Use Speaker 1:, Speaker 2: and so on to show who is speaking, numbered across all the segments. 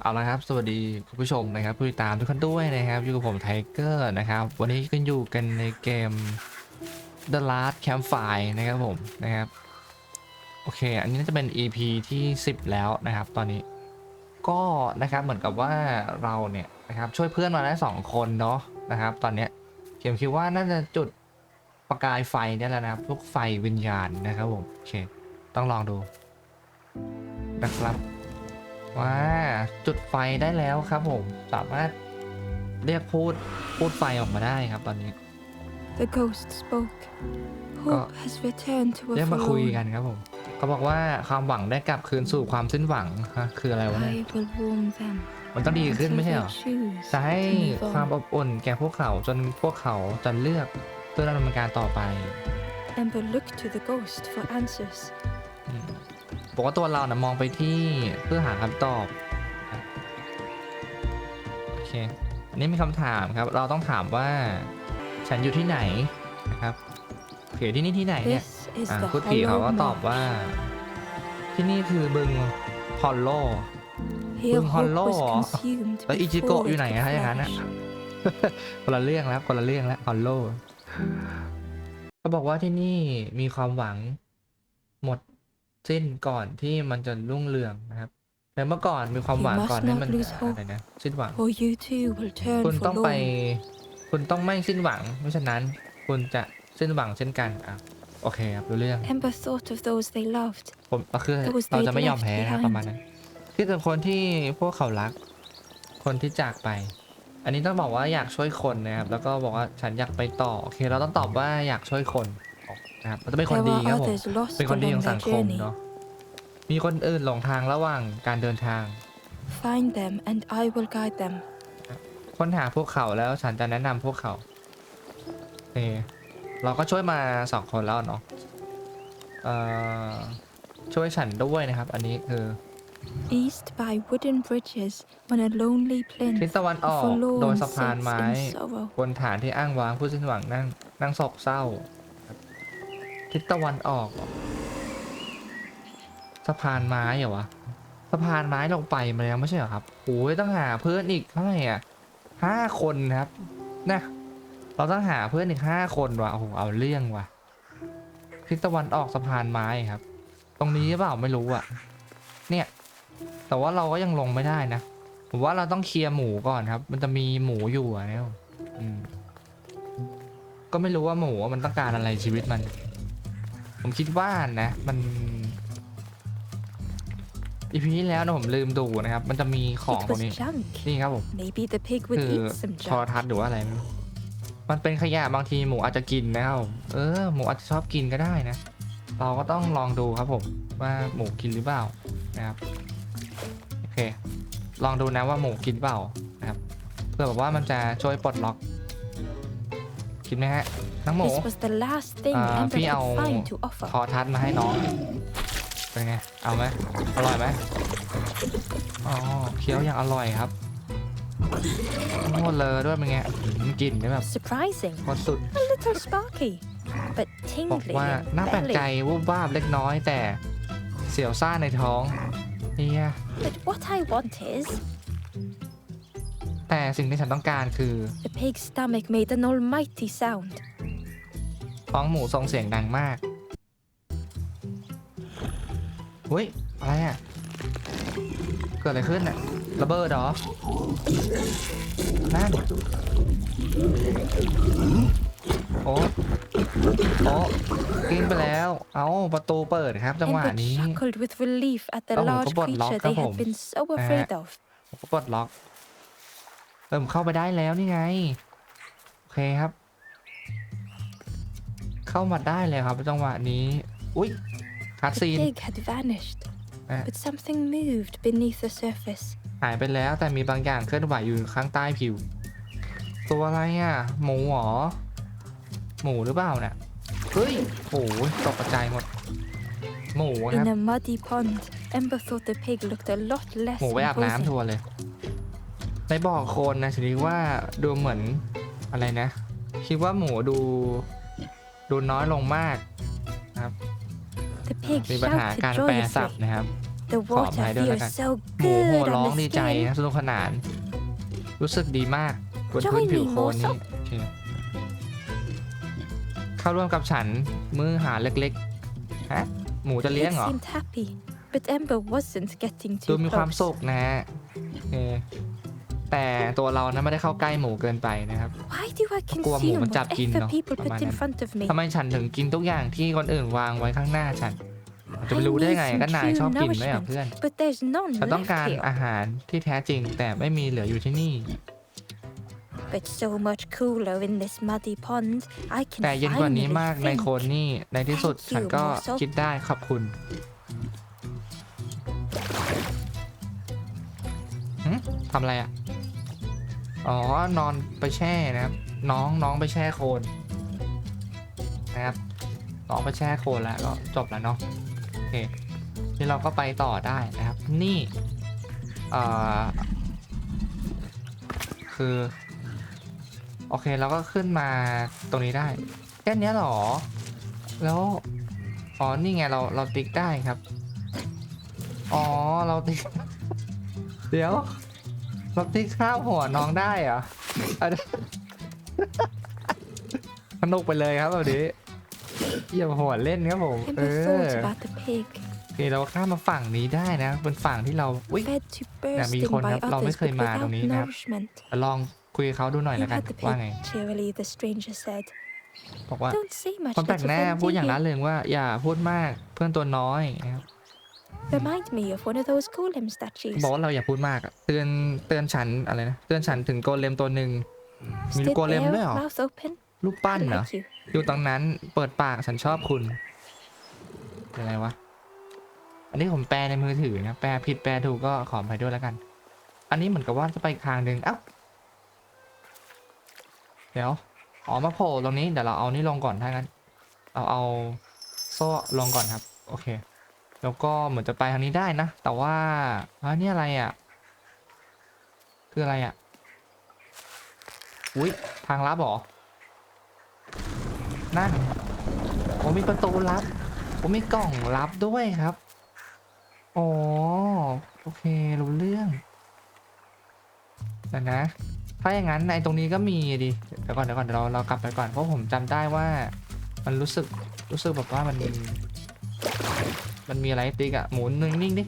Speaker 1: เอาละครับ สวัสดีคุณผู้ชมนะครับผู้ติดตามทุกคนด้วยนะครับ อยู่กับผมไทเกอร์นะครับ วันนี้ก็อยู่กันในเกม The Last Campfire นะครับผมนะครับ โอเค อันนี้น่าจะเป็น EP ที่ 10 แล้วนะครับ ตอนนี้ ก็นะครับเหมือนกับว่าเราเนี่ยนะครับช่วยเพื่อนมาได้2คนเนาะนะครับ ตอนเนี้ยเขียมคิดว่าน่าจะจุดประกายไฟเนี่ยแหละนะครับพวกไฟวิญญาณนะครับผมโอเค ต้องลองดูนะครับ ว้าจุดไฟได้แล้วครับผม สามารถเรียกพูดพูดไฟออกมาได้ครับตอนนี้
Speaker 2: The ghost spoke. Hope has returned to a
Speaker 1: เรียกมาคุยกั
Speaker 2: forlorn.
Speaker 1: นครับผมเขาบอกว่าความหวังได้กลับคืนสู่ความสิ้นหวังฮะคืออะไรวะเนี่ย
Speaker 2: I will warm them
Speaker 1: มันต้องดีขึ้น
Speaker 2: until
Speaker 1: ไม่ใช่
Speaker 2: they
Speaker 1: เหรอ
Speaker 2: choose
Speaker 1: จะให้
Speaker 2: to move
Speaker 1: ความ
Speaker 2: on.
Speaker 1: อบอุ่นแก่พวกเขาจนพวกเขาจะเลือกเพื่อดำเนินการต่อไป
Speaker 2: Ember looked to the ghost for answers.
Speaker 1: บอกว่าตัวเรานะมองไปที่เพื่อหาคำตอบโอเคอันนี้มีคำถามครับ เราต้องถามว่า ฉันอยู่ที่ไหนนะครับโอเคที่นี่ที่ไหนเนี่ย
Speaker 2: This is
Speaker 1: อ่า
Speaker 2: the
Speaker 1: พูดผีเขาก็ตอบว่า ที่นี่คือบึงพอลโล
Speaker 2: Here
Speaker 1: Bung
Speaker 2: hope
Speaker 1: hollow
Speaker 2: was
Speaker 1: เหรอ
Speaker 2: consumed
Speaker 1: แล้วอิจิโกะอยู่ไหน
Speaker 2: could
Speaker 1: อะอย่างนั้นอะคนละเรื่องแล้วคนละเรื่องแล้วฮอลโลเขาบอกว่าที่นี่มีความหวังหมด สิ้นก่อนที่มันจะรุ่งเรืองนะครับแต่เมื่อก่อนมีความหวัง
Speaker 2: You must
Speaker 1: ก่อนที่
Speaker 2: not
Speaker 1: มัน
Speaker 2: lose
Speaker 1: จะ
Speaker 2: hope.
Speaker 1: อะไรนะสิ้นหวัง
Speaker 2: Or you too will turn
Speaker 1: คุณต้องไป
Speaker 2: forlorn.
Speaker 1: คุณต้องไม่สิ้นหวังไม่ฉะนั้นคุณจะสิ้นหวังเช่นกันอะโอเคครับรู้เรื่อง
Speaker 2: Ember thought of those they loved.
Speaker 1: ผมก็คือ
Speaker 2: Those
Speaker 1: เรา
Speaker 2: they
Speaker 1: จะไม่ยอม
Speaker 2: left
Speaker 1: แพ้ครับ
Speaker 2: behind
Speaker 1: ประมาณนั้นที่เป็นคนที่พวกเขารัก คนที่จากไป อันนี้ต้องบอกว่าอยากช่วยคนนะครับ แล้วก็บอกว่าฉันอยากไปต่อโอเค เราต้องตอบว่าอยากช่วยคน นะครับเราจะเป็นคน
Speaker 2: There
Speaker 1: ดี
Speaker 2: are
Speaker 1: ครับผม
Speaker 2: others lost
Speaker 1: เป็นคนดีขอ
Speaker 2: along
Speaker 1: งสั
Speaker 2: their
Speaker 1: งคม
Speaker 2: journey.
Speaker 1: เนาะมีคนอื่นหลงทางระหว่างการเดินทาง
Speaker 2: Find them and I will guide them.
Speaker 1: ค้นหาพวกเขาแล้วฉันจะแนะนำพวกเขาโอเคเราก็ช่วยมาสองคนแล้วเนาะเอ่อช่วยฉันด้วยนะครับ อันนี้คือ
Speaker 2: East by wooden bridges on a lonely
Speaker 1: ทิศ
Speaker 2: plinth.
Speaker 1: ตะวันอ
Speaker 2: The
Speaker 1: อกโดย
Speaker 2: forlorn
Speaker 1: สะพาน
Speaker 2: sits
Speaker 1: ไม้
Speaker 2: in sorrow.
Speaker 1: บนฐานที่อ้างว้างผู้สิ้นหวังนั่งนั่งโศกเศร้าครับ ทิศตะวันออกสะพานไม้เหรอวะสะพานไม้ลงไปมาแล้วไม่ใช่เหรอครับโอ้ยต้องหาเพื่อนอีกเท่าไหร่อะห้าคนครับนะเราต้องหาเพื่อนอีกห้าคนว่ะโอ้โหเอาเรื่องว่ะทิศตะวันออกสะพานไม้ครับ ตรงนี้เปล่าไม่รู้อะ เนี่ย แต่ว่าเราก็ยังลงไม่ได้นะผมว่าเราต้องเคลียร์หมูก่อนครับ มันจะมีหมูอยู่อะเนี่ยอืมก็ไม่รู้ว่าหมูมันต้องการอะไรชีวิตมัน ผมคิดว่านะ มันอีพีที่แล้วนะผมลืมดูนะครับ มันจะมีของ
Speaker 2: It
Speaker 1: ตรง
Speaker 2: was
Speaker 1: นี้
Speaker 2: junk.
Speaker 1: นี่ครับผม
Speaker 2: Maybe the pig would
Speaker 1: คือ
Speaker 2: eat some
Speaker 1: โทร
Speaker 2: junk.
Speaker 1: ทัศน์หรือว่าอะไรไม่รู้มันเป็นขยะบางทีหมูอาจจะกินนะครับผมเออหมูอาจจะชอบกินก็ได้นะ เราก็ต้องลองดูครับผม ว่าหมูกินหรือเปล่านะครับโอเค ลองดูนะว่าหมูกินเปล่านะครับเพื่อแบบว่ามันจะช่วยปลดล็อก กินไหมฮะน้องหมู
Speaker 2: This was the last thing
Speaker 1: Ah,
Speaker 2: Ember
Speaker 1: พี่
Speaker 2: could
Speaker 1: เอา
Speaker 2: find to offer.
Speaker 1: คอทัดมาให้น้องเป็นไง เอาไหมอร่อยไหมอ๋อเคี้ยวอย่างอร่อยครับหมดเลยด้วยเป็นไงอืมกลิ่นได้แบบ
Speaker 2: Surprising.
Speaker 1: หมดสุด
Speaker 2: A little sparky. But
Speaker 1: บอก
Speaker 2: tingly
Speaker 1: ว่า
Speaker 2: in
Speaker 1: น่าแปลกใจ
Speaker 2: belly.
Speaker 1: วูบวาบเล็กน้อยแต่เสียวซ่านในท้องเนี่ย
Speaker 2: But what I want is
Speaker 1: แต่สิ่งที่ฉันต้องการคือ
Speaker 2: the pig's stomach made an almighty sound.
Speaker 1: ท้องหมูส่งเสียงดังมากอุ้ย อะไรอะ เกิดอะไรขึ้นอะ ระเบิดเหรอ นั่น โอ้โอ้กินไปแล้ว เอาประตูเปิดครับ จังหวะ
Speaker 2: Ember
Speaker 1: นี้
Speaker 2: chuckled with relief at the
Speaker 1: Oh,
Speaker 2: large
Speaker 1: kabot lock
Speaker 2: creature they
Speaker 1: ครับผม
Speaker 2: had been so afraid of.
Speaker 1: ผมก็ปลดล็อก เริ่มเข้าไปได้แล้วนี่ไง โอเคครับ เข้ามาได้เลยครับจังหวะนี้ อุ้ยคัด
Speaker 2: The
Speaker 1: ซีน
Speaker 2: pig had vanished,
Speaker 1: Eh.
Speaker 2: but something moved beneath the surface.
Speaker 1: หายไปแล้วแต่มีบางอย่างเคลื่อนไหวอยู่ข้างใต้ผิว ตัวอะไรอะ หมูเหรอ หมูหรือเปล่าเนี่ยเฮ้ยโอ้ยตกใจายหมด หมูครับ
Speaker 2: In a muddy pond, Ember thought the pig looked a lot less
Speaker 1: หมูไปอาบน้ำ
Speaker 2: imposing.
Speaker 1: ทัวร์เลย ในบ่อโคลนนะฉันคิดว่าดูเหมือนอะไรนะ คิดว่าหมูดู ดูน้อยลงมาก
Speaker 2: The pig
Speaker 1: มีปัญหา
Speaker 2: shouted
Speaker 1: การแปลศัพ
Speaker 2: joyously.
Speaker 1: ท์นะครับ
Speaker 2: The
Speaker 1: Khỏi
Speaker 2: water
Speaker 1: mày đưa ra
Speaker 2: feels
Speaker 1: coi.
Speaker 2: so
Speaker 1: หมูหัว
Speaker 2: good
Speaker 1: ร้อง
Speaker 2: on
Speaker 1: ดี
Speaker 2: the
Speaker 1: ใจ
Speaker 2: skin.
Speaker 1: นะสนุกสนาน รู้สึกดีมากบนพื้นผิวโคลนนี้โอเคเข้าร่วมกับฉันมื้ออาหารเล็กๆฮะหมูจะเลี้ยง
Speaker 2: It
Speaker 1: เหรอ
Speaker 2: seemed happy, but Ember wasn't getting
Speaker 1: ดู
Speaker 2: too
Speaker 1: มีความ
Speaker 2: close.
Speaker 1: สุขนะฮะโอเค แต่ตัวเรานะไม่ได้เข้าใกล้หมูเกินไปนะครับ
Speaker 2: Why do I
Speaker 1: กลัวหมู
Speaker 2: consume
Speaker 1: มันจับกิน
Speaker 2: whatever
Speaker 1: เนอะ
Speaker 2: people
Speaker 1: ประมาณ
Speaker 2: put in
Speaker 1: นั้น
Speaker 2: front of me?
Speaker 1: ทำไมฉันถึงกินทุกอย่างที่คนอื่นวางไว้ข้างหน้าฉันจะไปรู้ได้ไงก็นายชอบกินไหมอะเพื่อน
Speaker 2: But there's none
Speaker 1: ฉันต้อง
Speaker 2: left
Speaker 1: การ
Speaker 2: here.
Speaker 1: อาหารที่แท้จริงแต่ไม่มีเหลืออยู่ที่นี่
Speaker 2: But so much cooler in this muddy pond. I can
Speaker 1: แต่เย็นกว่านี้
Speaker 2: finally
Speaker 1: มากใน
Speaker 2: think.
Speaker 1: โคนนี่ในที่สุด
Speaker 2: Thank you,
Speaker 1: ฉันก็
Speaker 2: Morsel
Speaker 1: คิดได้ขอบคุณ ทำอะไรอะ อ๋อ นอนไปแช่นะครับ น้องน้องไปแช่โคลนนะครับน้องไปแช่โคลนแล้วก็จบแล้วเนาะ โอเค นี่เราก็ไปต่อได้นะครับ นี่ เอ่อ คือ โอเคเราก็ขึ้นมาตรงนี้ได้ แค่เนี้ยหรอ แล้ว อ๋อ นี่ไงเราเราติ๊กได้ครับ อ๋อ เราติ๊ก เดี๋ยว เราติ๊กข้ามหัวน้องได้เหรออันนี้สนุกไปเลยครับแบบนี้อย่าหัวเล่นครับผมเอ
Speaker 2: Ember
Speaker 1: อ
Speaker 2: thought about the pig,
Speaker 1: โอเคเราข้ามมาฝั่งนี้ได้นะเป็นฝั่งที่เราอุ้ย
Speaker 2: fed to
Speaker 1: มี
Speaker 2: bursting
Speaker 1: คน
Speaker 2: by
Speaker 1: ครับเราไม่
Speaker 2: others
Speaker 1: เคย
Speaker 2: but
Speaker 1: มาตรง
Speaker 2: without
Speaker 1: นี้นะครับ
Speaker 2: nourishment.
Speaker 1: ลองคุยกับเขาดูหน่อย
Speaker 2: You
Speaker 1: แล้วกัน
Speaker 2: had the
Speaker 1: ว่า
Speaker 2: pig,
Speaker 1: ไง
Speaker 2: cheerily, the stranger said.
Speaker 1: บอกว่า
Speaker 2: Don't say much,
Speaker 1: คนแปลก
Speaker 2: little
Speaker 1: หน้า
Speaker 2: friend,
Speaker 1: พูดอย่าง
Speaker 2: dear.
Speaker 1: นั้นเลยว่า อย่าพูดมากเพื่อนตัวน้อยนะครับ
Speaker 2: Remind me of one of those golem statues.
Speaker 1: บอกว่าเราอย่าพูดมากอะเตือนเตือนฉันอะไรนะเตือนฉันถึงโกเลมตัวหนึ่งมี
Speaker 2: Stood
Speaker 1: โกเลม
Speaker 2: there,
Speaker 1: ด้วยเหรอ
Speaker 2: mouth open.
Speaker 1: รูปปั้น
Speaker 2: I
Speaker 1: เหรอ
Speaker 2: like you.
Speaker 1: อยู่ตรงนั้นเปิดปากฉันชอบคุณยังไงวะ อันนี้ผมแปลในมือถือนะ แปลผิดแปลถูกก็ขออภัยด้วยแล้วกัน อันนี้เหมือนกับว่าจะไปอีกทางหนึ่งเอ้าเดี๋ยวอ๋อมาโผล่ตรงนี้เดี๋ยวเราเอานี่ลงก่อนถ้างั้น เอาเอาโซ่ลงก่อนครับ โอเค แล้วก็เหมือนจะไปทางนี้ได้นะ แต่ว่าอันนี้อะไรอะ คืออะไรอะ อุ้ยทางลับหรอ นั่นผมมีประตูลับ ผมมีกล่องลับด้วยครับ อ๋อ โอเค รู้เรื่องแต่นะ ถ้าอย่างนั้นในตรงนี้ก็มีดิ เดี๋ยวก่อนเดี๋ยวก่อนเดี๋ยวเราเรากลับไปก่อน เพราะผมจำได้ว่า มันรู้สึกรู้สึกแบบว่ามัน มันมีอะไรติ๊กอะหมุนหนึ่งนิ่งดิ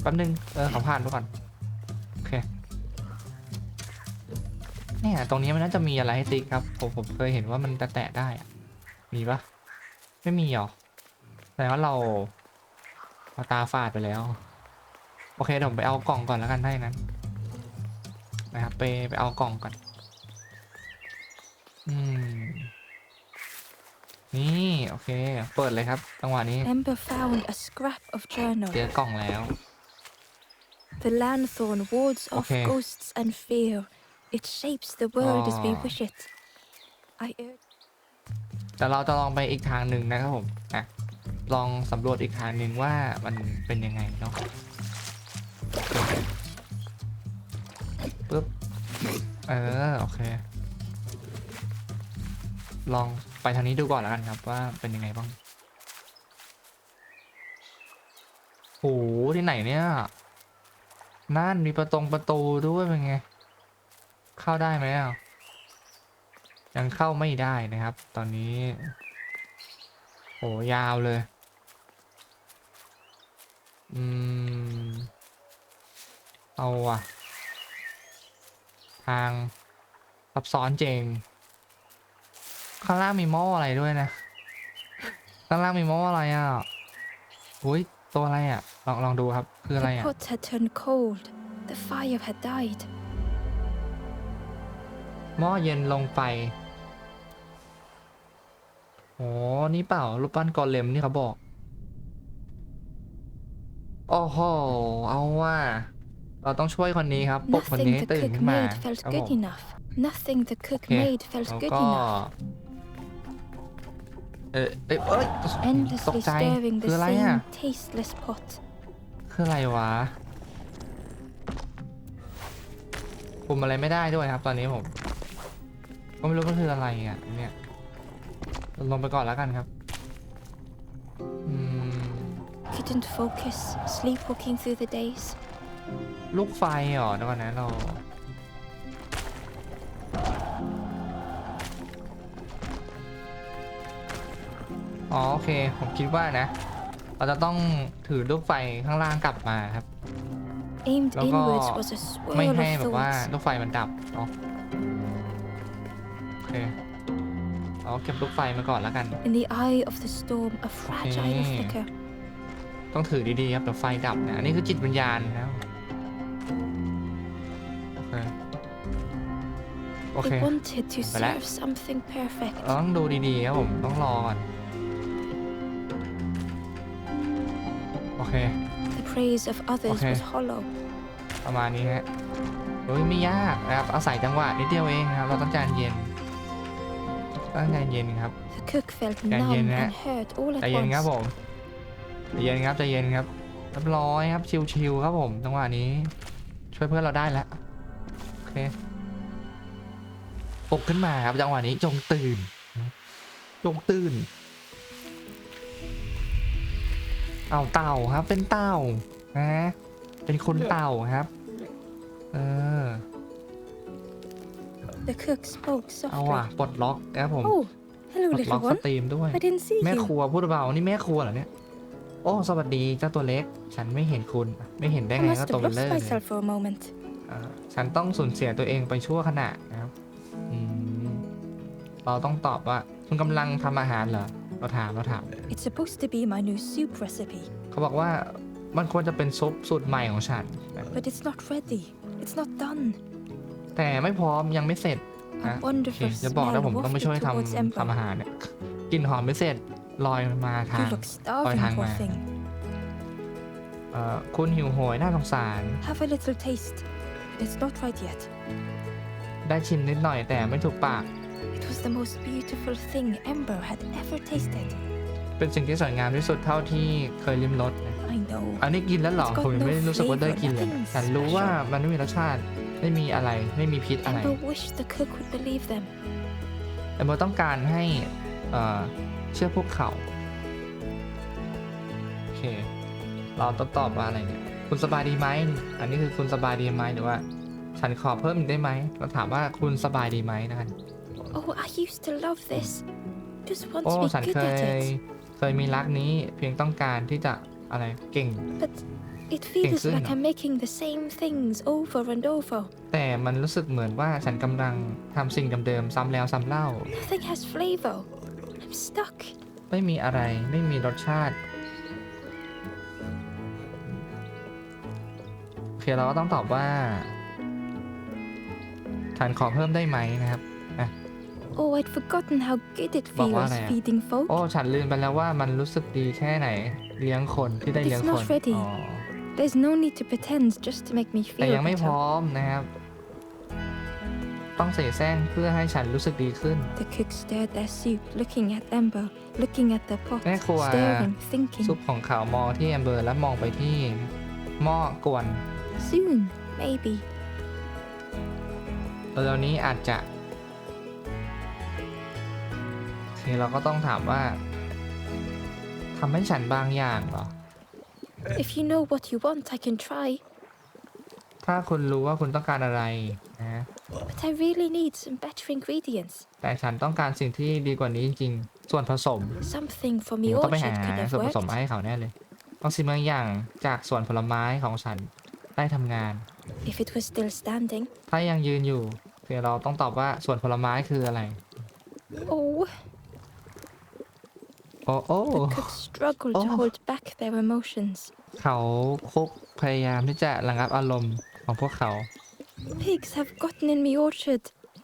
Speaker 1: แป๊บนึงเออขอผ่านไปก่อนโอเคเนี่ยตรงนี้มันน่าจะมีอะไรให้ติ๊กครับผมผมเคยเห็นว่ามันจะแตะได้อะมีปะไม่มีหรอแสดงว่าเราเราตาฝาดไปแล้ว โอเคเดี๋ยวผมไปเอากล่องก่อนแล้วกันถ้าอย่างนั้นนะครับไปไปเอากล่องก่อน อืม นี่โอเค เปิดเลยครับจังหวะนี้
Speaker 2: Ember found a scrap of journal.
Speaker 1: เจอกล่องแล้ว
Speaker 2: The lanthorn wards off
Speaker 1: Okay.
Speaker 2: ghosts and fear. It shapes the world as we
Speaker 1: Oh.
Speaker 2: wish it. I urge
Speaker 1: แต่เราจะลองไปอีกทางหนึ่งนะครับผมอะลองสำรวจอีกทางหนึ่งว่ามันเป็นยังไงเนาะปึ๊บเออโอเค ลอง ไปทางนี้ดูก่อนแล้วกันครับว่าเป็นยังไงบ้างโหที่ไหนเนี่ยนั่นมีประตงประตูด้วยเป็นไง เข้าได้ไหมอะยังเข้าไม่ได้นะครับ ตอนนี้โหยาวเลย อืม เอาอะทางซับซ้อนเจง ข้างล่างมีหม้ออะไรด้วยนะ ข้างล่างมีหม้ออะไรอะอุ้ยตัวอะไรอะ ลองลองดูครับ คืออะไร
Speaker 2: the
Speaker 1: อะ
Speaker 2: pot had turned cold. The fire had died.
Speaker 1: หม้อเย็นลงไปโอ้นี่เปล่ารูปปั้นกอเลมที่เขาบอกโอ้โหเอาว่า เราต้องช่วยคนนี้ครับปลุกคน
Speaker 2: Nothing
Speaker 1: นี้ให้
Speaker 2: the
Speaker 1: ตื่น
Speaker 2: cook
Speaker 1: ขึ้นมา
Speaker 2: made felt
Speaker 1: ครับ
Speaker 2: good
Speaker 1: ผม
Speaker 2: enough. Nothing the cook
Speaker 1: Okay.
Speaker 2: made felt
Speaker 1: แล้ว
Speaker 2: good
Speaker 1: ก็
Speaker 2: enough.
Speaker 1: เออเอยเอ้ยตก
Speaker 2: Endlessly
Speaker 1: ใจ
Speaker 2: stirring
Speaker 1: คือ
Speaker 2: the
Speaker 1: อะไรอะ
Speaker 2: same tasteless pot.
Speaker 1: คืออะไรวะคุมอะไรไม่ได้ด้วยครับตอนนี้ผมก็ไม่รู้มันคืออะไรอะเนี่ยลงไปก่อนแล้วกันครับอืม
Speaker 2: couldn't focus, sleepwalking through the days.
Speaker 1: ลูกไฟเหรอเดี๋ยวก่อนนะเรา อ๋อโอเค ผมคิดว่านะ เราจะต้องถือลูกไฟข้างล่างกลับมาครับ
Speaker 2: Aimed
Speaker 1: Logo,
Speaker 2: inwards was a
Speaker 1: ไม่
Speaker 2: swirl
Speaker 1: ให้
Speaker 2: of
Speaker 1: แบบว่า
Speaker 2: thoughts.
Speaker 1: ลูกไฟมันดับเนาะโอเคเอาเก็บลูกไฟมาก่อนแล้วกัน
Speaker 2: In the eye of the storm, a fragile
Speaker 1: Okay.
Speaker 2: flicker.
Speaker 1: ต้องถือดีๆครับเดี๋ยวไฟดับนะ อันนี้คือจิตวิญญาณนะโอเคโอเค
Speaker 2: They wanted to
Speaker 1: Voilà.
Speaker 2: serve something perfect.
Speaker 1: เราต้องดูดีๆครับผมต้องรอก่อน อเค
Speaker 2: The praise of others
Speaker 1: Okay.
Speaker 2: was hollow.
Speaker 1: ประมาณนี้ฮะโอ้ยไม่ยากนะครับอาศัยจังหวะนิดเดียวเองครับ เราต้องใจเย็น ต้องใจเย็นครับ
Speaker 2: The cook felt
Speaker 1: ใจเย็น
Speaker 2: numb
Speaker 1: นะ
Speaker 2: and hurt all
Speaker 1: ใจ
Speaker 2: at
Speaker 1: เย็นครับผ
Speaker 2: once.
Speaker 1: มใจเย็นครับใจเย็นครับเรียบร้อยครับชิวๆครับผมจังหวะนี้ ช่วยเพื่อนเราได้แล้วโอเคปลุกขึ้นมาครับจังหวะนี้จงตื่น จงตื่น เอาเต่าครับ เป็นเต่านะเป็นคนเต่าครับ เออ
Speaker 2: The cook spoke
Speaker 1: เอาว่ะ
Speaker 2: softly.
Speaker 1: ปลดล็อกครับผม
Speaker 2: Oh, hello,
Speaker 1: ปลดล็อก
Speaker 2: little
Speaker 1: ส
Speaker 2: one.
Speaker 1: ตรีมด้วย
Speaker 2: I didn't see
Speaker 1: แม่ค
Speaker 2: you.
Speaker 1: รัวพูดเบาๆนี่แม่ครัวเหรอเนี่ย โอ้ สวัสดีเจ้าตัวเล็ก ฉันไม่เห็นคุณ ไม่เห็นได้
Speaker 2: I
Speaker 1: ไง
Speaker 2: must
Speaker 1: ก็ตัว
Speaker 2: have
Speaker 1: เบล
Speaker 2: lost
Speaker 1: เลอร์เลย
Speaker 2: myself for a moment.
Speaker 1: อ่าฉันต้องสูญเสียตัวเองไปชั่วขณะนะครับอืมเราต้องตอบว่า คุณกำลังทำอาหารเหรอ เราถามเราถาม
Speaker 2: It's supposed to be my new soup recipe,
Speaker 1: เขาบอกว่ามันควรจะเป็นซุปสูตรใหม่ของฉัน
Speaker 2: but it's not ready. It's not done.
Speaker 1: แต่ไม่พร้อมยังไม่เสร็จ
Speaker 2: A
Speaker 1: นะโอเค
Speaker 2: wonderful
Speaker 1: จะบอกนะ
Speaker 2: smell
Speaker 1: ผมต้องไป
Speaker 2: wafted
Speaker 1: ช่วยท
Speaker 2: towards ำ
Speaker 1: ทำอา
Speaker 2: Ember.
Speaker 1: หารเนี่ยกลิ่นหอมไม่เสร็จลอยมาทาง
Speaker 2: You look starving,
Speaker 1: thang
Speaker 2: poor
Speaker 1: mà.
Speaker 2: thing.
Speaker 1: เอ่อคุณหิวโหยน่าสงสาร
Speaker 2: Have a little taste. But it's not right yet.
Speaker 1: ได้ชิมนิดหน่อยแต่ไม่ถูกปาก
Speaker 2: It was the most beautiful thing Ember had ever tasted.
Speaker 1: เป็นสิ่งที่สวยงามที่สุดเท่าที่เคยลิ้มรสนะ
Speaker 2: I know.
Speaker 1: อันนี้กินแล้วเหรอ
Speaker 2: It's got
Speaker 1: ผมยังไม่
Speaker 2: no
Speaker 1: รู้สึกว่าได้กินเลย
Speaker 2: flavor, nothing
Speaker 1: ฉันรู้ว่า
Speaker 2: special
Speaker 1: มันไม่มีรสชาติ ไม่มีอะไร ไม่มีพิษอะไร
Speaker 2: Ember wished the cook would believe them.
Speaker 1: แต่โมต้องการให้เอ่อเชื่อพวกเขาโอเค เราต้องตอบว่าอะไรเนี่ย คุณสบายดีไหม อันนี้คือคุณสบายดีไหมหรือว่า ฉันขอเพิ่มอีกได้ไหม เราถามว่าคุณสบายดีไหมนะครับ
Speaker 2: Oh, I used to love this. Just want
Speaker 1: โอ้
Speaker 2: to be
Speaker 1: ฉัน
Speaker 2: good
Speaker 1: เคย
Speaker 2: at it.
Speaker 1: เคยมีรักนี้เพียงต้องการที่จะอะไรเก่ง
Speaker 2: But it feels
Speaker 1: xương
Speaker 2: like
Speaker 1: à?
Speaker 2: I'm making the same things over and over.
Speaker 1: แต่มันรู้สึกเหมือนว่าฉันกำลังทำสิ่งเดิมๆซ้ำแล้วซ้ำเล่า
Speaker 2: Nothing has flavor. I'm stuck.
Speaker 1: ไม่มีอะไรไม่มีรสชาติโอเคเราก็ต้องตอบว่าฉันขอเพิ่มได้ไหมนะครับ
Speaker 2: Oh, I'd forgotten how good it
Speaker 1: Bảo quá
Speaker 2: feels
Speaker 1: này à?
Speaker 2: feeding folk.
Speaker 1: โอ้ฉันลืมไปแล้วว่ามันรู้สึกดีแค่ไหน เลี้ยงคนที่ได้
Speaker 2: It's
Speaker 1: เลี้ยงคน
Speaker 2: not ready.
Speaker 1: อ๋อ
Speaker 2: There's no need to pretend just to make me
Speaker 1: แต่
Speaker 2: feel
Speaker 1: ยังไม่พ
Speaker 2: better.
Speaker 1: ร้อมนะครับ ต้องเสแสร้งเพื่อให้ฉันรู้สึกดีขึ้น
Speaker 2: The cook stirred their soup, looking at Ember, looking at the pot,
Speaker 1: Ê, khô à.
Speaker 2: staring, thinking.
Speaker 1: ซุปของเขามองที่แอมเบอร์แล้วมองไปที่หม้อกวน
Speaker 2: Soon, maybe.
Speaker 1: เร็วๆนี้อาจจะ เคเราก็ต้องถามว่าทำให้ฉันบางอย่างเหรอ
Speaker 2: If you know what you want, I can try.
Speaker 1: ถ้าคุณรู้ว่าคุณต้องการอะไรนะ
Speaker 2: But I really need some better ingredients.
Speaker 1: แต่ฉันต้องการสิ่งที่ดีกว่านี้จริงๆ ส่วนผสม
Speaker 2: Something
Speaker 1: ผ
Speaker 2: from
Speaker 1: ม
Speaker 2: the
Speaker 1: ต้องไปหา
Speaker 2: orchard could have
Speaker 1: ส่วนผสม
Speaker 2: worked.
Speaker 1: มาให้เขาแน่เลยต้องสิ่งบางอย่างจากส่วนผลไม้ของฉันได้ทำงาน
Speaker 2: If it was still standing.
Speaker 1: ถ้ายังยืนอยู่คือเราต้องตอบว่าส่วนผลไม้คืออะไร
Speaker 2: Oh,
Speaker 1: โอ้โอ้
Speaker 2: the cook struggled to
Speaker 1: Oh.
Speaker 2: hold back their emotions.
Speaker 1: เขาคุกพยายามที่จะระงับอารมณ์ของพวกเขา
Speaker 2: Pigs have gotten in my orchard,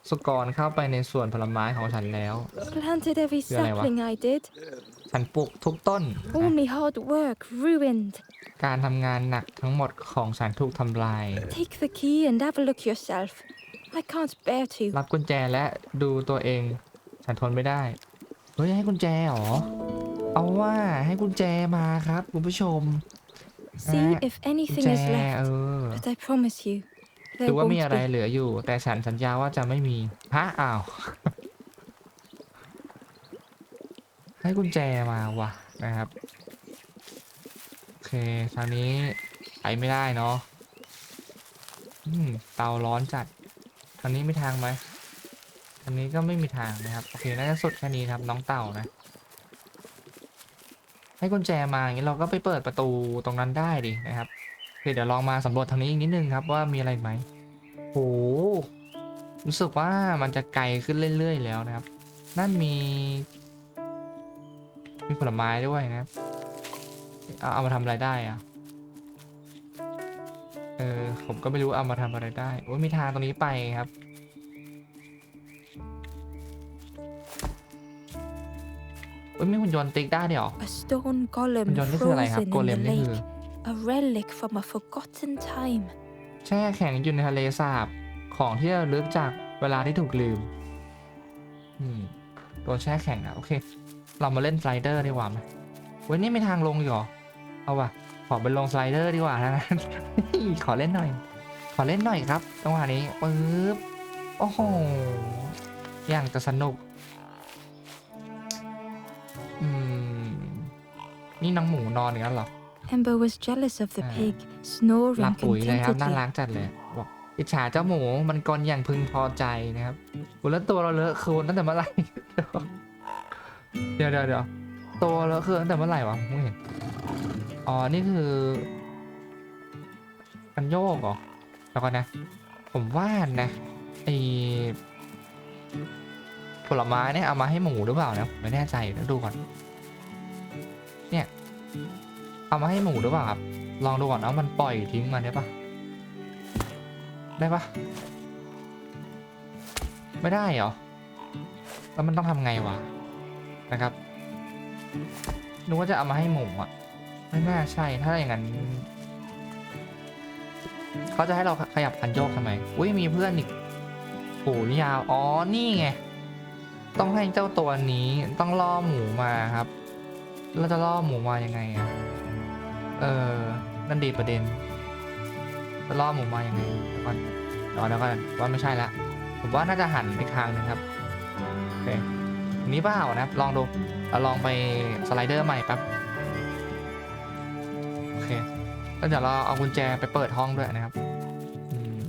Speaker 1: สุกรเข้าไปในส่วนผลไม้ของฉันแล้ว
Speaker 2: planted every
Speaker 1: Giờ này quá.
Speaker 2: sapling I did.
Speaker 1: ฉันปลูกทุกต้น
Speaker 2: All my hard work ruined.
Speaker 1: การทำงานหนักทั้งหมดของฉันถูกทำลาย
Speaker 2: Take the key and have a look yourself. I can't bear to.
Speaker 1: รับกุญแจและดูตัวเอง ฉันทนไม่ได้ เฮ้ยให้กุญแจเหรอ เอาว่าให้กุญแจมาครับ คุณผู้ชม
Speaker 2: See
Speaker 1: Uh,
Speaker 2: if
Speaker 1: กุญ
Speaker 2: anything
Speaker 1: แจ
Speaker 2: is
Speaker 1: เอ
Speaker 2: left.
Speaker 1: อ
Speaker 2: But I promise you,
Speaker 1: ห
Speaker 2: there
Speaker 1: รือว่า
Speaker 2: won't
Speaker 1: มีอะไร
Speaker 2: be.
Speaker 1: เหลืออยู่ แต่ฉันสัญญาว่าจะไม่มีฮะอ้าว ให้กุญแจมาว่ะนะครับเค ทางนี้ไปไม่ได้เนาะอืมเตาร้อนจัด ทางนี้มีทางไหม ทางนี้ก็ไม่มีทางนะครับ โอเค น่าจะสุดแค่นี้ครับ น้องเต่านะ ให้กุญแจมาอย่างนี้เราก็ไปเปิดประตูตรงนั้นได้ดินะครับโอเดี๋ยวลองมาสำรวจทางนี้อีกนิดนึงครับว่ามีอะไรไหมโหรู้สึกว่ามันจะไกลขึ้นเรื่อยๆแล้วนะครับ นั่นมี มีผลไม้ด้วยนะครับเอาเอามาทำอะไรได้อะเออผมก็ไม่รู้เอามาทำอะไรได้โอ้ยมีทางตรงนี้ไปครับ โอ้ยมีหุ่นยนต์ติ๊กได้ด้วยเหรอ
Speaker 2: A stone golem
Speaker 1: หุ่นยนต์นี่คืออะไรครับ
Speaker 2: frozen
Speaker 1: โก
Speaker 2: in
Speaker 1: เล
Speaker 2: the
Speaker 1: มนี่คือ
Speaker 2: lake. A relic from a forgotten time.
Speaker 1: แช่แข็งอยู่ในทะเลสาบของที่ระลึกจากเวลาที่ถูกลืมอืมตัวแช่แข็งอะโอเค เรามาเล่นสไลเดอร์ดีกว่าไหมเว้ยนี่ไม่ทางลงอีกเหรอ เอาว่ะ ขอไปลงสไลเดอร์ดีกว่านะ ขอเล่นหน่อย ขอเล่นหน่อยครับจังหวะนี้ปึ๊บ โอ้โห อย่างจะสนุก อืม นี่น้องหมูนอนอย่างนั้นเหรอ
Speaker 2: Ember was jealous of the
Speaker 1: Ah.
Speaker 2: pig,
Speaker 1: หลั
Speaker 2: snoring
Speaker 1: บปุ๋ยเลยครับ น่า
Speaker 2: contentedly.
Speaker 1: รักจัดเลย บอกอิจฉาเจ้าหมูมันกลอย่างพึงพอใจนะครับอุยแล้วตัวเราเลอะโคลนตั้งแต่เมื่อไหร่ เดี๋ยวเดี๋ยวเดี๋ยวตัวเลอะโคลนตั้งแต่เมื่อไหร่วะไม่เห็น อ๋อ นี่คือกันโยกเหรอแล้วก็นะ ผมว่านะไอ ผลไม้เนี่ยเอามาให้หมูหรือเปล่านะผมไม่แน่ใจเดี๋ยวดูก่อน เนี่ย เอามาให้หมูหรือเปล่าครับลองดูก่อนว่ามันปล่อยทิ้งมาได้ปะได้ปะไม่ได้เหรอแล้วมันต้องทำไงวะนะครับนึกว่าจะเอามาให้หมูอะไม่น่าใช่ถ้าอย่างนั้นเขาจะให้เราขยับคันโยกทำไมอุ้ยมีเพื่อนอีกโอ้ยาวอ๋อนี่ไง ต้องให้เจ้าตัวนี้ต้องล่อหมูมาครับ เราจะล่อหมูมายังไงอะ เออ นั่นดีประเด็น จะล่อหมูมายังไงเดี๋ยวก่อนเดี๋ยวก่อนวก่อนว่าไม่ใช่ละ ผมว่าน่าจะหันไปทางหนึงครับ โอเคอันนี้เปล่านะครับ ลองดู เราลองไปสไลเดอร์ใหม่แป๊บ โอเค แล้วเดี๋ยวเราเอากุญแจไปเปิดห้องด้วยนะครับอืม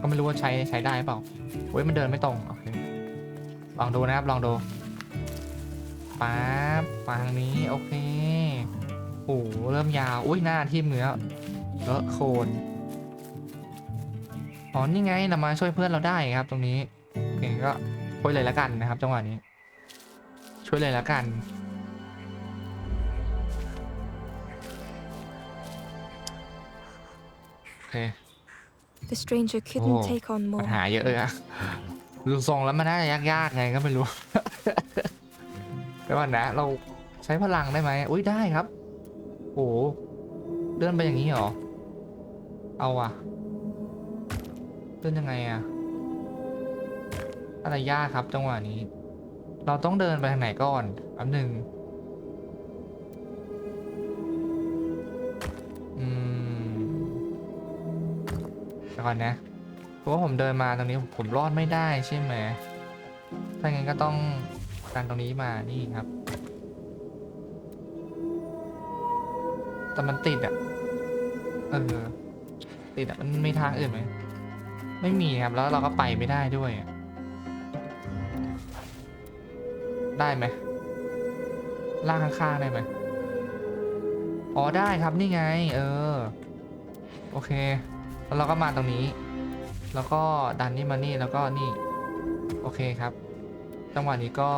Speaker 1: ก็ไม่รู้ว่าใช้ใช้ได้เปล่าเว้ยมันเดินไม่ตรงอเลองดูนะครับ ลองดูป๊าบมาทางนี้ โอเค โอ้โหเริ่มยาว อุ้ยหน้าทิ่มเนื้อเลอะโคลนอ๋อนี่ไงเรามาช่วยเพื่อนเราได้ครับ ตรงนี้โอเคก็ช่วยเลยละกันนะครับ จังหวะนี้ ช่วยเลยละกัน โอเค
Speaker 2: The stranger couldn't
Speaker 1: Oh,
Speaker 2: take on
Speaker 1: ปัญ
Speaker 2: more.
Speaker 1: หาเยอะเลยอะ ดูทรงแล้วมันน่าจะยากๆไงก็ไม่รู้แต่ว่านะ เราใช้พลังได้ไหมอุ้ยได้ครับ โอ้โหเดินไปอย่างนี้เหรอ เอาอะเดินยังไงอะอะไรยากครับจังหวะนี้ เราต้องเดินไปทางไหนก่อนอันหนึ่งอืมก่อนนะ เพราะว่าผมเดินมาตรงนี้ผมรอดไม่ได้ใช่ไหมถ้างั้นก็ต้องการตรงนี้มานี่ครับ แต่มันติดอะเออติดอะมันไมีทางอื่นไหมไม่มีครับแล้วเราก็ไปไม่ได้ด้วย ได้ไหมล่ากข้างๆได้ไหมอ๋อได้ครับนี่ไง เออ โอเค แล้วเราก็มาตรงนี้ แล้วก็ดันนี่มานี่แล้วก็นี่ โอเคครับ จังหวะนี้ก็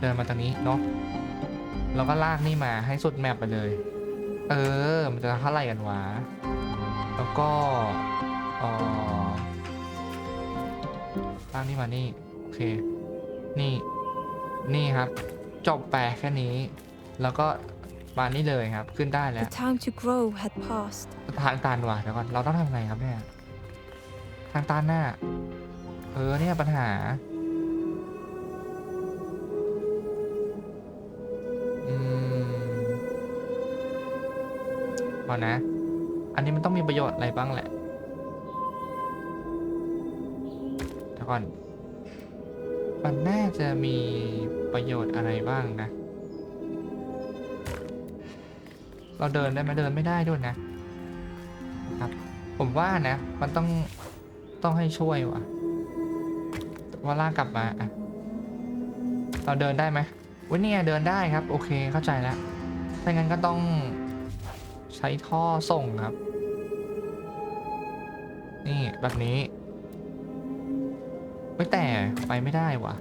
Speaker 1: เดินมาตรงนี้เนาะแล้วก็ลากนี่มาให้สุดแมปไปเลย เออ มันจะเท่าไหร่กันวะ แล้วก็เออลากนี่มานี่ โอเค นี่ นี่ครับ จบแปลแค่นี้ แล้วก็มานี่เลยครับ ขึ้นได้แล้ว
Speaker 2: The time to grow had passed.
Speaker 1: ทางตันว่ะเดี๋ยวก่อน เราต้องทำไงครับเนี่ย ทางตันน่ะ เออเนี่ยปัญหา อืมเอานะ อันนี้มันต้องมีประโยชน์อะไรบ้างแหละเดี๋ยวก่อน มันน่าจะมีประโยชน์อะไรบ้างนะ เราเดินได้ไหมเดินไม่ได้ด้วยนะครับ ผมว่านะ มันต้อง ต้องให้ช่วยวะว่าลากกลับมาอะเราเดินได้ไหมวันนี้เดินได้ครับ โอเคเข้าใจแล้วถ้างั้นก็ต้องใช้ท่อส่งครับ นี่แบบนี้ไม่แต่ไปไม่ได้วะ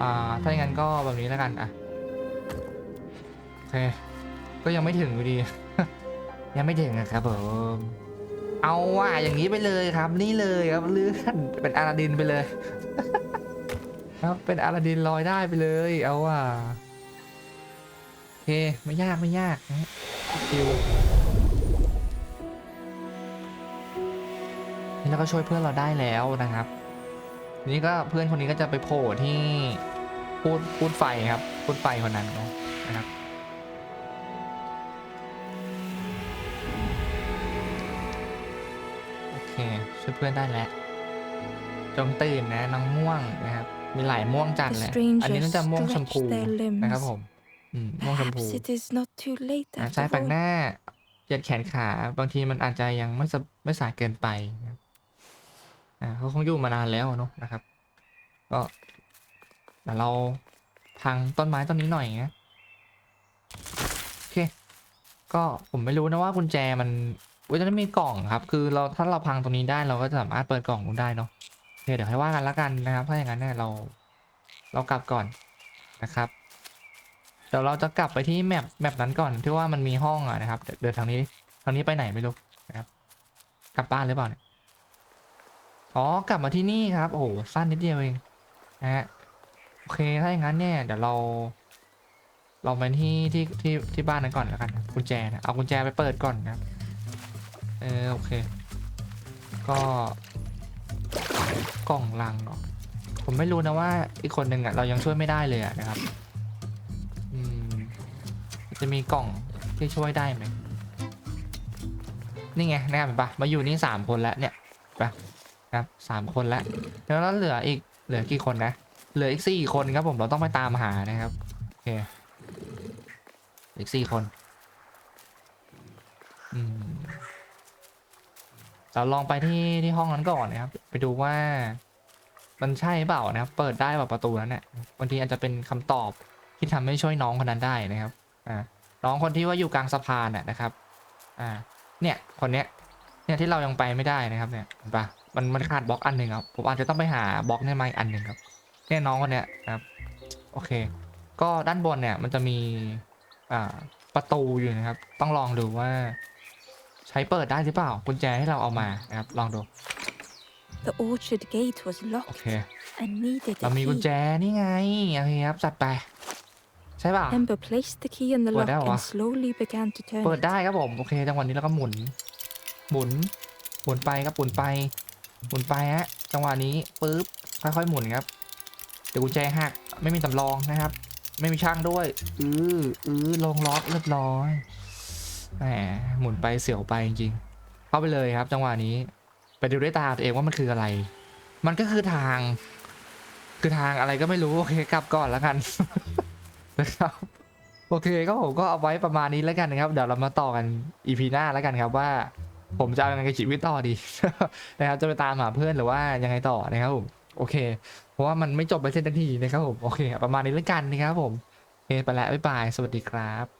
Speaker 1: อ่าถ้าอย่างนั้นก็แบบนี้แล้วกันอะโอเคก็ยังไม่ถึงอยู่ดี ยังไม่ถึงอะครับผม เอาว่ะอย่างนี้ไปเลยครับ นี่เลยครับเลื่อนเป็นอาราดินไปเลย ครับเป็นอาราดินลอยได้ไปเลย เอาว่ะโอเคไม่ยากไม่ยากนะคิวนี่เราก็ช่วยเพื่อนเราได้แล้วนะครับนี้ก็เพื่อนคนนี้ก็จะไปโผล่ที่พูดพูดไฟครับพูดไฟคนนั้นเนอะนะครับ ช่วยเพื่อนได้แล้ว จงตื่นนะน้องม่วงนะครับ มีหลายม่วงจัด
Speaker 2: The
Speaker 1: เลยอันนี้
Speaker 2: strangers
Speaker 1: น่าจะม่วงชม
Speaker 2: stretched
Speaker 1: พู
Speaker 2: their limbs.
Speaker 1: นะครับผมอืมม่วงชมพู
Speaker 2: Perhaps it is not too late
Speaker 1: อะ
Speaker 2: after
Speaker 1: ใช้แปลก
Speaker 2: all.
Speaker 1: หน้าเหยียดแขนขา บางทีมันอาจจะยังไม่สะไม่สายเกินไปนะครับอ่าเขาคงอยู่มานานแล้วเนอะนะครับ ก็เดี๋ยวเราพังต้นไม้ต้นนี้หน่อยนะโอเค ก็ผมไม่รู้นะว่ากุญแจมัน เว้ยตอนนี้มีกล่องครับ คือเราถ้าเราพังตรงนี้ได้เราก็จะสามารถเปิดกล่องนู้นได้เนาะโอเคเดี๋ยวให้ว่ากันละกันนะครับ ถ้าอย่างนั้นเนี่ยเราเรากลับก่อนนะครับ เดี๋ยวเราจะกลับไปที่แมปแมปนั้นก่อนที่ว่ามันมีห้องอะนะครับ เดี๋ยวเดินทางนี้ทางนี้ไปไหนไม่รู้นะครับ กลับบ้านหรือเปล่าเนี่ยอ๋อกลับมาที่นี่ครับ โอ้โหสั้นนิดเดียวเองนะฮะโอเคถ้าอย่างนั้นเนี่ยเดี๋ยวเราเราไปที่ที่ที่ที่บ้านนั้นก่อนแล้วกันกุญแจนะเอากุญแจไปเปิดก่อนนะครับ เออโอเค ก็กล่องลังเนาะผมไม่รู้นะว่าอีกคนหนึ่งอะเรายังช่วยไม่ได้เลยอะนะครับอืมจะมีกล่องที่ช่วยได้ไหมนี่ไงนะครับเห็นปะมาอยู่นี่สามคนแล้วเนี่ยปะครับสามคนแล้วแล้วเหลืออีกเหลือกี่คนนะเหลืออีกสี่คนครับผมเราต้องไปตามหานะครับโอเคอีกสี่คนอืม เราลองไปที่ที่ห้องนั้นก่อนนะครับ ไปดูว่า มันใช่เปล่านะครับ เปิดได้แบบประตูนั้นเนี่ยบางทีอาจจะเป็นคำตอบที่ทำให้ช่วยน้องคนนั้นได้นะครับ อ่า น้องคนที่ว่าอยู่กลางสะพานน่ะนะครับ อ่า เนี่ย คนเนี้ย เนี่ยที่เรายังไปไม่ได้นะครับ เนี่ยเห็นปะมันมันขาดบล็อกอันหนึ่งครับ ผมอาจจะต้องไปหาบล็อกเนี่ยมาอีกอันหนึ่งครับ เนี่ยน้องคนเนี้ยนะครับ โอเค ก็ด้านบนเนี่ยมันจะมี อ่า ประตูอยู่นะครับ ต้องลองดูว่า ใช้เปิดได้หรือเปล่า กุญแจให้เราเอามานะครับ ลองดู
Speaker 2: The orchard gate was
Speaker 1: โอ
Speaker 2: locked
Speaker 1: เค
Speaker 2: and needed
Speaker 1: เรา
Speaker 2: a
Speaker 1: มีกุญ
Speaker 2: key.
Speaker 1: แจนี่ไงโอเคครับจัดไป ใช่เปล่า
Speaker 2: Ember placed the key in the
Speaker 1: Ủa,
Speaker 2: lock
Speaker 1: đâu à?
Speaker 2: and slowly began to turn
Speaker 1: เปิด
Speaker 2: it.
Speaker 1: ได้ครับผม โอเค จังหวะนี้เราก็หมุน หมุน หมุนไปครับหมุนไป หมุนไปฮะ จังหวะนี้ปึ๊บ ค่อยๆหมุนครับ เดี๋ยวกุญแจหัก ไม่มีสำรองนะครับ ไม่มีช่างด้วย อืออือลงล็อกเรียบร้อย แหมหมุนไปเสียวไปจริงๆเข้าไปเลยครับ จังหวะนี้ ไปดูด้วยตาตัวเองว่ามันคืออะไร มันก็คือทาง คือทางอะไรก็ไม่รู้โอเคกลับก่อนแล้วกันนะครับโอเคก็ผมก็เอาไว้ประมาณนี้แล้วกันนะครับ เดี๋ยวเรามาต่อกันอีพีหน้าแล้วกันครับว่า ผมจะเอายังไงกับชีวิตต่อดีนะครับจะไปตามหาเพื่อนหรือว่ายังไงต่อนะครับผมโอเค เพราะว่ามันไม่จบไปเส้นทันทีนะครับผมโอเค ประมาณนี้แล้วกันนะครับผมโอเคไปแล้วบ๊ายบายสวัสดีครับ